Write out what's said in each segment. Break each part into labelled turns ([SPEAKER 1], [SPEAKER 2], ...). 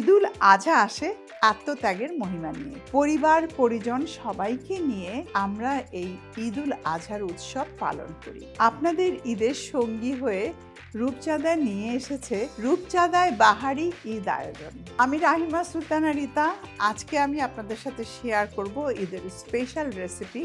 [SPEAKER 1] ঈদুল আজহা আসে আত্মত্যাগের মহিমা নিয়ে। পরিবার, পরিজন সবাইকে নিয়ে আমরা এই ঈদুল আজহার উৎসব পালন করি। আপনাদের ঈদের সঙ্গী হয়ে রূপচাঁদা নিয়ে এসেছে রূপচাঁদায় বাহারি ঈদ আয়োজন। আমি রাহিমা সুলতানা রিতা। আজকে আমি আপনাদের সাথে শেয়ার করব ঈদের স্পেশাল রেসিপি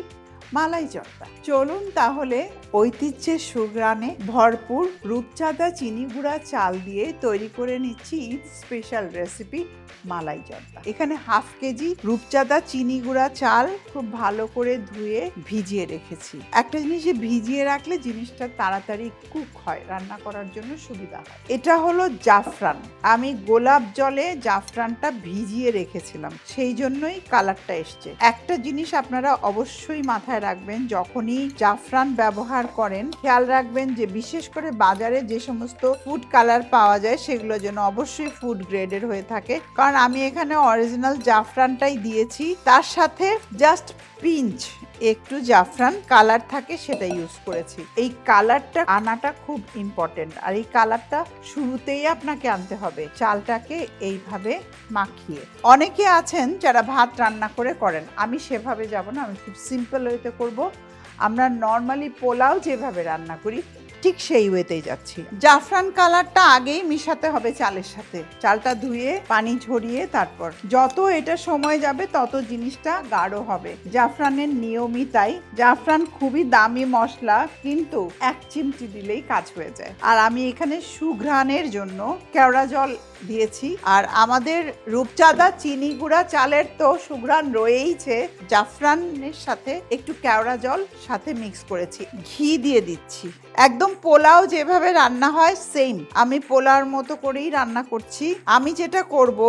[SPEAKER 1] মালাই জর্দা। চলুন তাহলে ঐতিহ্যের সুগ্রানে ভরপুর রূপচাঁদা চিনি গুঁড়া চাল দিয়ে তৈরি করে নিচ্ছি স্পেশাল রেসিপি মালাই জর্দা। এখানে হাফ কেজি রূপচাঁদা চিনি গুঁড়া চাল খুব ভালো করে ধুয়ে ভিজিয়ে রেখেছি। একটা জিনিস ভিজিয়ে রাখলে জিনিসটা তাড়াতাড়ি কুক হয়, রান্না করার জন্য সুবিধা হয়। এটা হলো জাফরান। আমি গোলাপ জলে জাফরানটা ভিজিয়ে রেখেছিলাম, সেই জন্যই কালারটা এসছে। একটা জিনিস আপনারা অবশ্যই মাথায় রাখবেন, যখনই জাফরান ব্যবহার করেন, খেয়াল রাখবেন যে বিশেষ করে বাজারে যে সমস্ত ফুড কালার পাওয়া যায়, সেগুলো যেন অবশ্যই ফুড গ্রেডের হয়ে থাকে। কারণ আমি এখানে অরিজিনাল জাফরানটাই দিয়েছি, তার সাথে জাস্ট পিঞ্চ একটু জাফরান কালার থাকে সেটা ইউজ করেছি। এই কালারটা আনাটা খুব ইম্পর্টেন্ট আর এই কালারটা শুরুতেই আপনাকে আনতে হবে। চালটাকে এইভাবে মাখিয়ে। অনেকে আছেন যারা ভাত রান্না করে করেন। আমি সেভাবে যাব না, আমি খুব সিম্পল ওয়েতে করব। আমরা নর্মালি পোলাও যেভাবে রান্না করি ঠিক সেই ওয়েতেই যাচ্ছি। জাফরান কালারটা আগেই মিশাতে হবে চালের সাথে। চালটা ধুয়ে, পানি ঝরিয়ে তারপর। যত এটা সময় যাবে, তত জিনিসটা গাঢ় হবে। জাফরানের নিয়মই তাই জাফরান খুবই দামি মশলা, কিন্তু এক চিমটি দিলেই কাজ হয়ে যায়। আর আমি এখানে সুঘ্রাণের জন্য কেওড়া জল দিয়েছি। আর আমাদের রূপচাঁদা চিনি গুঁড়া চালের তো সুঘ্রাণ রয়েইছে। জাফরানের সাথে একটু কেওড়া জল, সাথে মিক্স করেছি। ঘি দিয়ে দিচ্ছি। একদম পোলাও যেভাবে রান্না হয় সেম আমি পোলার মতো করেই রান্না করছি। আমি যেটা করব,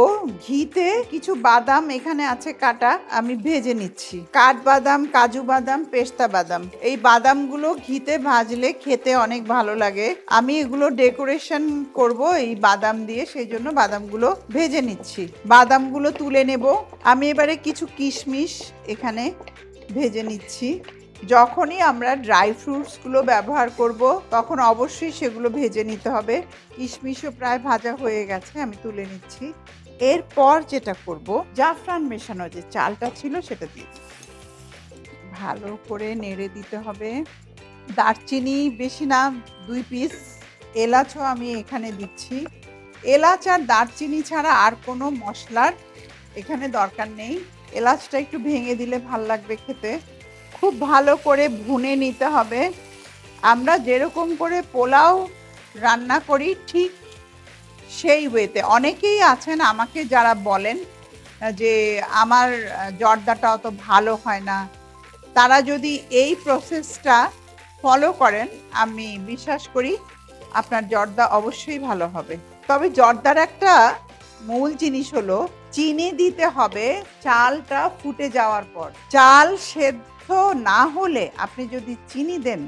[SPEAKER 1] ঘিতে কিছু বাদাম এখানে আছে কাটা, আমি ভেজে নিচ্ছি। কাঠ বাদাম কাজু বাদাম, পেস্তা বাদাম। এই বাদামগুলো ঘিতে ভাজলে খেতে অনেক ভালো লাগে। আমি এগুলো ডেকোরেশন করব, এই বাদাম দিয়ে, সেই জন্য বাদামগুলো ভেজে নিচ্ছি। বাদামগুলো তুলে নেব। আমি এবারে কিছু কিশমিশ এখানে ভেজে নিচ্ছি। যখনই আমরা ড্রাই ফ্রুটসগুলো ব্যবহার করব, তখন অবশ্যই সেগুলো ভেজে নিতে হবে। কিশমিশও প্রায় ভাজা হয়ে গেছে, আমি তুলে নিচ্ছি। এরপর যেটা করব, জাফরান মেশানো যে চালটা ছিল সেটা দিয়ে। ভালো করে নেড়ে দিতে হবে। দারচিনি বেশি না, দুই পিস। এলাচও আমি এখানে দিচ্ছি। এলাচ আর দারচিনি ছাড়া আর কোনো মশলার এখানে দরকার নেই। এলাচটা একটু ভেঙে দিলে ভালো লাগবে খেতে। খুব ভালো করে ভুনে নিতে হবে। আমরা যেরকম করে পোলাও রান্না করি ঠিক সেই ওয়েতে। অনেকেই আছেন আমাকে যারা বলেন যে আমার জর্দাটা অত ভালো হয় না। তারা যদি এই প্রসেসটা ফলো করেন, আমি বিশ্বাস করি আপনার জর্দা অবশ্যই ভালো হবে। তবে জর্দার একটা মূল জিনিস হলো, চিনি দিতে হবে চালটা ফুটে যাওয়ার পর। চাল সেদ্ধ না হলে আপনি যদি চিনি দেন,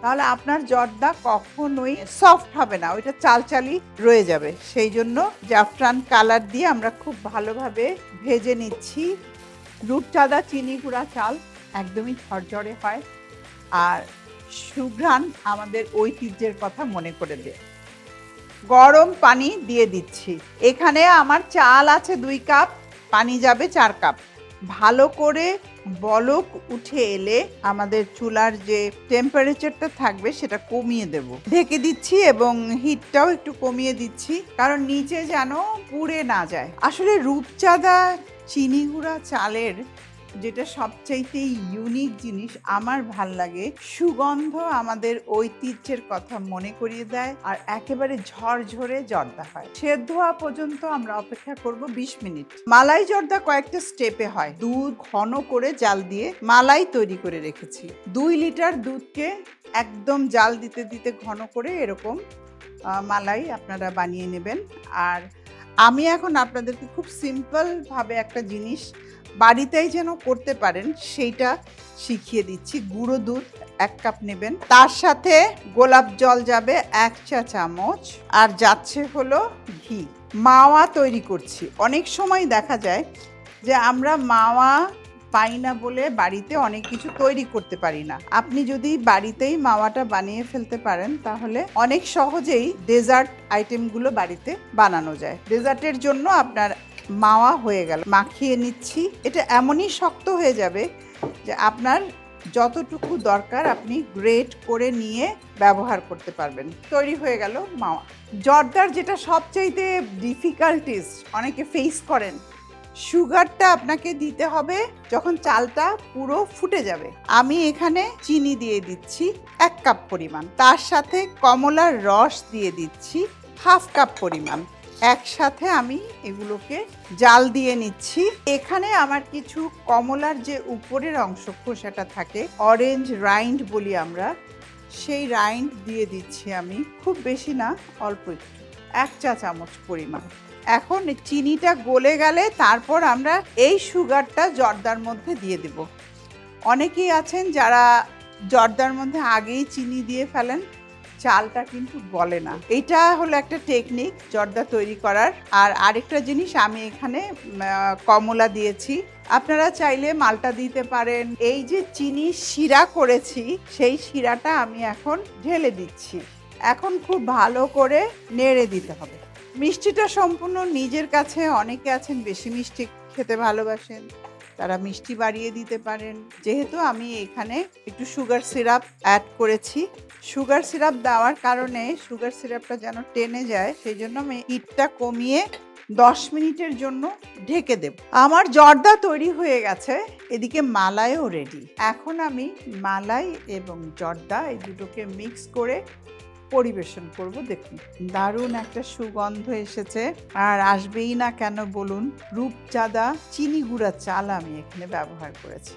[SPEAKER 1] তাহলে আপনার জর্দা কখনোই সফট হবে না, ওইটা চাল চালই রয়ে যাবে। সেই জন্য জাফরান কালার দিয়ে আমরা খুব ভালোভাবে ভেজে নিচ্ছি। রূপচাঁদা চিনি গুঁড়া চাল একদমই ঝরঝরে হয়। আর সুঘ্রাণ আমাদের ঐতিহ্যের কথা মনে করে দেয় গরম পানি দিয়ে দিচ্ছি। এখানে আমার চাল আছে দুই কাপ, পানি যাবে চার কাপ। ভালো করে বলক উঠে এলে আমাদের চুলার যে টেম্পারেচারটা থাকবে সেটা কমিয়ে দেব। ঢেকে দিচ্ছি এবং হিটটাও একটু কমিয়ে দিচ্ছি, কারণ নিচে যেন পুড়ে না যায়। আসলে রূপচাঁদা চিনি গুঁড়া চালের যেটা সবচাইতে ইউনিক জিনিস, আমার ভালো লাগে। সুগন্ধ আমাদের ঐতিহ্যের কথা মনে করিয়ে দেয় আর একেবারে ঝরঝরে জর্দা হয়। সেদ্ধ হওয়া পর্যন্ত আমরা অপেক্ষা করব ২০ মিনিট। মালাই জর্দা কয়েকটা স্টেপে হয়। দুধ ঘন করে জাল দিয়ে মালাই তৈরি করে রেখেছি। দুই লিটার দুধকে একদম জাল দিতে দিতে ঘন করে এরকম মালাই আপনারা বানিয়ে নেবেন। আর আমি এখন আপনাদেরকে খুব সিম্পলভাবে একটা জিনিস বাড়িতেই যেন করতে পারেন, সেইটা শিখিয়ে দিচ্ছি। গুঁড়ো দুধ এক কাপ নেবেন। তার সাথে গোলাপ জল যাবে এক চা চামচ। আর যাচ্ছে হলো ঘি। মাওয়া তৈরি করছি। অনেক সময় দেখা যায় যে আমরা মাওয়া পাই না বলে বাড়িতে অনেক কিছু তৈরি করতে পারি না। আপনি যদি বাড়িতেই মাওয়াটা বানিয়ে ফেলতে পারেন, তাহলে অনেক সহজেই ডেজার্ট আইটেমগুলো বাড়িতে বানানো যায়। ডেজার্টের জন্য আপনার মাওয়া হয়ে গেল, মাখিয়ে নিচ্ছি। এটা এমনই শক্ত হয়ে যাবে যে আপনার যতটুকু দরকার আপনি গ্রেট করে নিয়ে ব্যবহার করতে পারবেন। তৈরি হয়ে গেল মাওয়া। জর্দার যেটা সবচাইতে ডিফিকাল্টিস অনেকে ফেস করেন, সুগারটা আপনাকে দিতে হবে যখন চালটা পুরো ফুটে যাবে। আমি এখানে চিনি দিয়ে দিচ্ছি এক কাপ পরিমাণ। তার সাথে কমলার রস দিয়ে দিচ্ছি হাফ কাপ পরিমাণ। একসাথে আমি এগুলোকে জাল দিয়ে নিচ্ছি। এখানে আমার কিছু কমলার যে উপরের অংশ খোসাটা থাকে অরেঞ্জ রাইন্ড বলি আমরা, সেই রাইন্ড দিয়ে দিচ্ছি আমি। খুব বেশি না, অল্প একটু, এক চা চামচ পরিমাণ। এখন চিনিটা গলে গেলে তারপর আমরা এই সুগারটা জর্দার মধ্যে দিয়ে দেব। অনেকেই আছেন যারা জর্দার মধ্যে আগেই চিনি দিয়ে ফেলেন চালটা কিন্তু গলে না। এটা হলো একটা টেকনিক জর্দা তৈরি করার। আর আরেকটা জিনিস আমি এখানে কমলা দিয়েছি। আপনারা চাইলে মালটা দিতে পারেন। এই যে চিনি শিরা করেছি, সেই শিরাটা আমি এখন ঢেলে দিচ্ছি। এখন খুব ভালো করে নেড়ে দিতে হবে। মিষ্টিটা সম্পূর্ণ নিজের কাছে, অনেকে আছেন বেশি মিষ্টি খেতে ভালোবাসেন। তারা মিষ্টি বাড়িয়ে দিতে পারেন। যেহেতু আমি এখানে একটু সুগার সিরাপ অ্যাড করেছি। সুগার সিরাপ দেওয়ার কারণে সুগার সিরাপটা যেন টেনে যায় সেই জন্য আমি হিটটা কমিয়ে দশ মিনিটের জন্য ঢেকে দেব। আমার জর্দা তৈরি হয়ে গেছে, এদিকে মালাইও রেডি এখন আমি মালাই এবং জর্দা এই দুটোকে মিক্স করে পরিবেশন করব। দেখুন, দারুণ একটা সুগন্ধ এসেছে। আর আসবেই না কেন বলুন, রূপচাঁদা চিনি গুঁড়া চাল আমি এখানে ব্যবহার করেছি।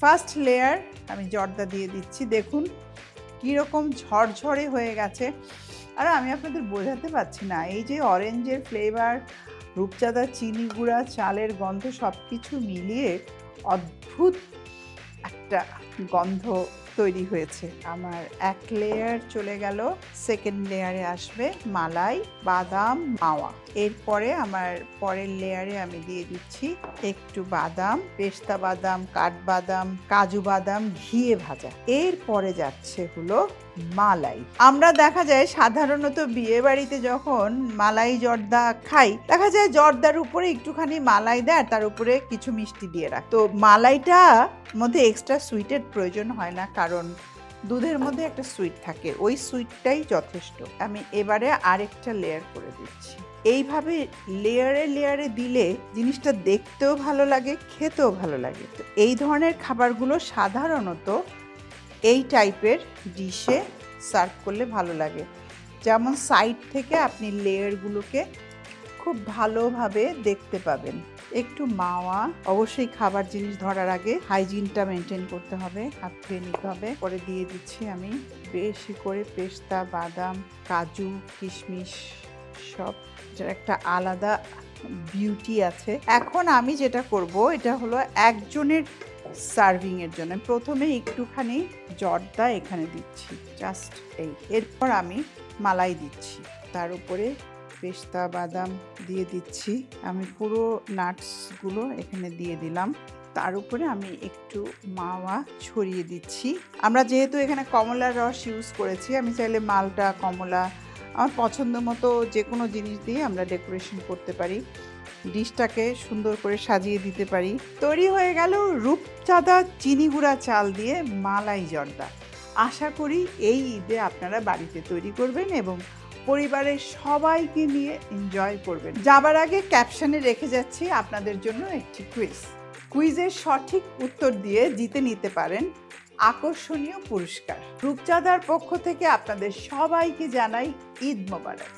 [SPEAKER 1] ফার্স্ট লেয়ার আমি জর্দা দিয়ে দিচ্ছি। দেখুন, কীরকম ঝরঝরে হয়ে গেছে। আর আমি আপনাদের বোঝাতে পারছি না, এই যে অরেঞ্জের ফ্লেভার রূপচাঁদা চিনি গুঁড়া চালের গন্ধ সব কিছু মিলিয়ে অদ্ভুত একটা গন্ধ তৈরি হয়েছে। আমার এক লেয়ার চলে গেল সেকেন্ড লেয়ারে আসবে মালাই, বাদাম, মাওয়া। এরপরে আমার পরের লেয়ারে আমি দিয়ে দিচ্ছি একটু বাদাম, পেস্তা বাদাম, কাঠবাদাম, কাজু বাদাম, ঘিয়ে ভাজা। এরপরে যাচ্ছে হলো মালাই। আমরা দেখা যায় সাধারণত বিয়ে বাড়িতে যখন মালাই জর্দা খাই, দেখা যায় জর্দার উপরে একটুখানি মালাই দেয় তার উপরে কিছু মিষ্টি দিয়ে রাখ। তো মালাইটা মধ্যে এক্সট্রা সুইটের প্রয়োজন হয় না, কারণ দুধের মধ্যে একটা সুইট থাকে। ওই সুইটটাই যথেষ্ট। আমি এবারে আরেকটা লেয়ার করে দিচ্ছি। এইভাবে লেয়ারে লেয়ারে দিলে জিনিসটা দেখতেও ভালো লাগে, খেতেও ভালো লাগে। তো এই ধরনের খাবারগুলো সাধারণত এই টাইপের ডিশে সার্ভ করলে ভালো লাগে। যেমন সাইড থেকে আপনি লেয়ারগুলোকে খুব ভালোভাবে দেখতে পাবেন। একটু মাওয়া, অবশ্যই খাবার জিনিস ধরার আগে হাইজিনটা মেনটেন করতে হবে, হাত ধুয়ে নিতে হবে। পরে দিয়ে দিচ্ছি আমি বেশি করে পেস্তা, বাদাম, কাজু, কিশমিশ সব। যার একটা আলাদা বিউটি আছে। এখন আমি যেটা করব, এটা হলো একজনের সার্ভিং এর জন্য। প্রথমে একটুখানি জর্দা এখানে দিচ্ছি জাস্ট এই। এরপর আমি মালাই দিচ্ছি। তার উপরে পেস্তা, বাদাম দিয়ে দিচ্ছি। আমি পুরো নাটসগুলো এখানে দিয়ে দিলাম। তার উপরে আমি একটু মাওয়া ছড়িয়ে দিচ্ছি। আমরা যেহেতু এখানে কমলার রস ইউজ করেছি, আমি চাইলে মালটা, কমলা আমার পছন্দ মতো যে কোনো জিনিস দিয়ে আমরা ডেকোরেশন করতে পারি। ডিশটাকে সুন্দর করে সাজিয়ে দিতে পারি। তৈরি হয়ে গেল রূপচাঁদা চিনি গুঁড়া চাল দিয়ে মালাই জর্দা। আশা করি এই ঈদে আপনারা বাড়িতে তৈরি করবেন এবং পরিবারের সবাইকে নিয়ে এনজয় করবেন। যাবার আগে ক্যাপশনে রেখে যাচ্ছি আপনাদের জন্য একটি কুইজ কুইজের সঠিক উত্তর দিয়ে জিতে নিতে পারেন আকর্ষণীয় পুরস্কার। রূপচাঁদার পক্ষ থেকে আপনাদের সবাইকে জানাই ঈদ মোবারক।